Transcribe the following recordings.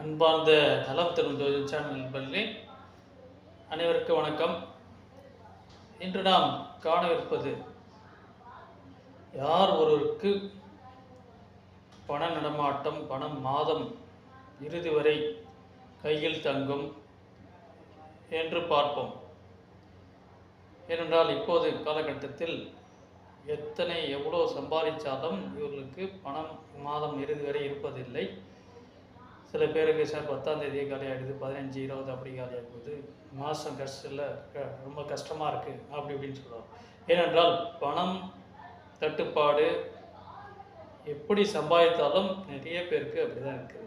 அன்பார்ந்த நலம் தரும் சேனல் பள்ளி அனைவருக்கும் வணக்கம். இன்று நாம் காணவிருப்பது யார் ஒருவருக்கு பண நடமாட்டம் பணம் மாதம் இறுதி வரை கையில் தங்கும் என்று பார்ப்போம். ஏனென்றால் இப்போது காலகட்டத்தில் எத்தனை எவ்வளோ சம்பாதிச்சாலும் இவர்களுக்கு பணம் மாதம் இறுதி வரை இருப்பதில்லை. சில பேருக்கு சார் பத்தாம் தேதியே காலி ஆகிடுது பதினஞ்சு இருபது அப்படி காலி ஆகுது மாதம் கஷ்டத்தில் ரொம்ப கஷ்டமாக இருக்குது அப்படி இப்படின்னு சொல்லுவாங்க. ஏனென்றால் பணம் தட்டுப்பாடு எப்படி சம்பாதித்தாலும் நிறைய பேருக்கு அப்படி தான் இருக்குது.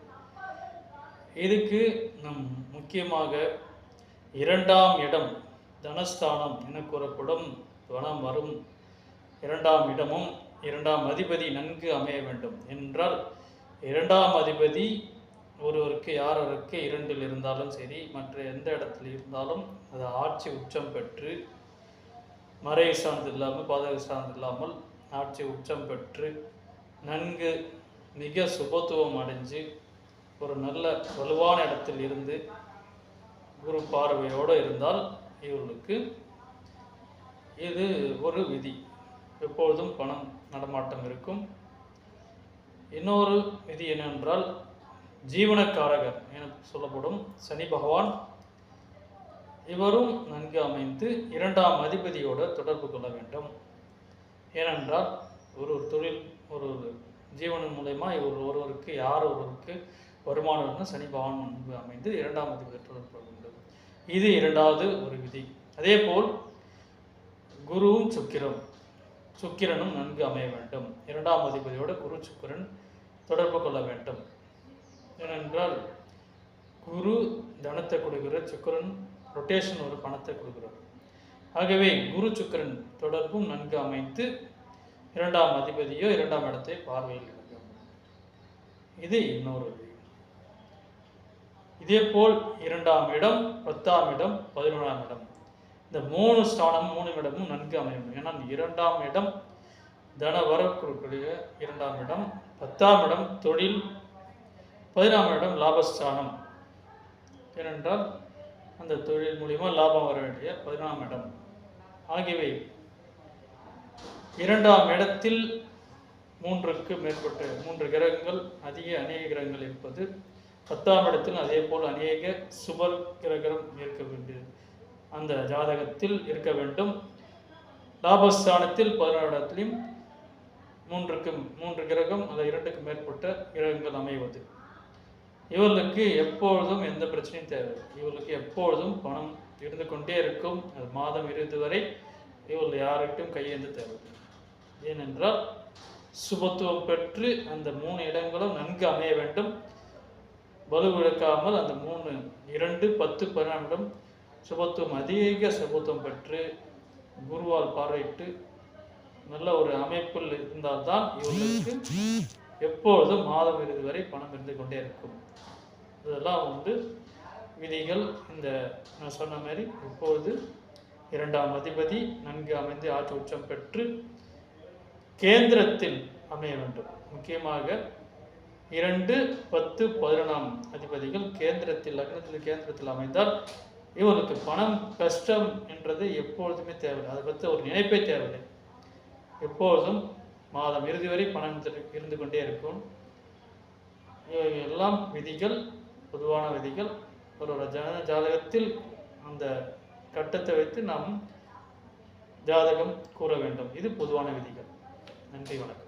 இதுக்கு நம் முக்கியமாக இரண்டாம் இடம் தனஸ்தானம் என கூறப்படும் பணம் வரும். இரண்டாம் இடமும் இரண்டாம் அதிபதி நன்கு அமைய வேண்டும். என்றால் இரண்டாம் அதிபதி ஒருவருக்கு யாரொருக்கு இரண்டில் இருந்தாலும் சரி மற்ற எந்த இடத்துல இருந்தாலும் அது ஆட்சி உச்சம் பெற்று மறை சார்ந்து இல்லாமல் பாதக சார்ந்து இல்லாமல் ஆட்சி உச்சம் பெற்று நன்கு மிக சுபத்துவம் அடைஞ்சு ஒரு நல்ல வலுவான இடத்தில் இருந்து குரு பார்வையோடு இருந்தால் இவர்களுக்கு இது ஒரு விதி. எப்பொழுதும் பணம் நடமாட்டம் இருக்கும். இன்னொரு விதி என்னவென்றால் ஜீவனக்காரகர் என சொல்லப்படும் சனி பகவான். இவரும் நன்கு அமைந்து இரண்டாம் அதிபதியோட தொடர்பு கொள்ள வேண்டும். ஏனென்றால் ஒரு ஒரு தொழில் ஒரு ஒரு ஜீவனம் மூலயமா இவர் ஒருவருக்கு யார் ஒருவருக்கு வருமானம்னு சனி பகவான் நன்கு அமைந்து இரண்டாம் அதிபதி தொடர்பு கொள்ள வேண்டும். இது இரண்டாவது ஒரு விதி. அதே போல் குருவும் சுக்கிரம் சுக்கிரனும் நன்கு அமைய வேண்டும். இரண்டாம் அதிபதியோட குரு சுக்கிரன் தொடர்பு கொள்ள வேண்டும். ஏனென்றால் குரு தனத்தை கொடுக்கிற சுக்கரன் ரொட்டேஷன் ஒரு பணத்தை கொடுக்கிறார். ஆகவே குரு சுக்கரன் தொடர்பும் நன்கு அமைத்து இரண்டாம் அதிபதியோ இரண்டாம் இடத்தை பார்வையில் இருக்கும். இது இன்னொரு வழி. இதேபோல் இரண்டாம் இடம் பத்தாம் இடம் பதினொன்றாம் இடம். இந்த மூணு ஸ்தானம் மூணு இடமும் நன்கு அமையும். ஏன்னா இரண்டாம் இடம் தன வரக்கூடிய இரண்டாம் இடம் பத்தாம் இடம் தொழில் பதினாம் இடம் லாபஸ்தானம். ஏனென்றால் அந்த தொழில் மூலிமா லாபம் வர வேண்டிய பதினாம் இடம். ஆகியவை இரண்டாம் இடத்தில் மூன்றுக்கு மேற்பட்ட மூன்று கிரகங்கள் அதிக அநேக கிரகங்கள் இருப்பது பத்தாம் இடத்தில் அதே போல் அநேக சுபல் கிரகம் இருக்க வேண்டியது அந்த ஜாதகத்தில் இருக்க வேண்டும். லாபஸ்தானத்தில் பதினாறு இடத்திலும் மூன்றுக்கு மூன்று கிரகம் அல்லது இரண்டுக்கு மேற்பட்ட கிரகங்கள் அமைவது. இவர்களுக்கு எப்பொழுதும் எந்த பிரச்சனையும் தேவை இவர்களுக்கு எப்பொழுதும் பணம் இருந்து கொண்டே இருக்கும். அது மாதம் இறுதி வரை இவர்கள் யாருக்கும் கையேந்து தேவை ஏனென்றால் சுபத்துவம் பெற்று அந்த மூணு இடங்களும் நன்கு அமைய வேண்டும். வலுவிழக்காமல் அந்த மூணு இரண்டு பத்து பன்னெண்டும் சுபத்துவம் அதிக சுபத்துவம் பெற்று குருவால் பார்வையிட்டு நல்ல ஒரு அமைப்பில் இருந்தால்தான் இவர்களுக்கு எப்பொழுதும் மாதம் இறுதி வரை பணம் இருந்து கொண்டே இருக்கும். இதெல்லாம் வந்து விதிகள். இந்த நான் சொன்ன மாதிரி இப்பொழுது இரண்டாம் அதிபதி நன்கு அமைந்து ஆட்சி உச்சம் பெற்று கேந்திரத்தில் அமைய வேண்டும். முக்கியமாக இரண்டு பத்து பதினொன்றாம் அதிபதிகள் கேந்திரத்தில் லக்னத்தில் கேந்திரத்தில் அமைந்தால் இவனுக்கு பணம் கஷ்டம் என்றது எப்பொழுதுமே தேவையில்லை. அதை பற்றி ஒரு நினைப்பே தேவையில்லை. எப்பொழுதும் மாதம் இறுதி வரை பணம் இருந்து- கொண்டே இருக்கும். எல்லாம் விதிகள் பொதுவான விதிகள். ஒரு ஒரு ஜன ஜாதகத்தில் அந்த கட்டத்தை வைத்து நாம் ஜாதகம் கூற வேண்டும். இது பொதுவான விதிகள். நன்றி வணக்கம்.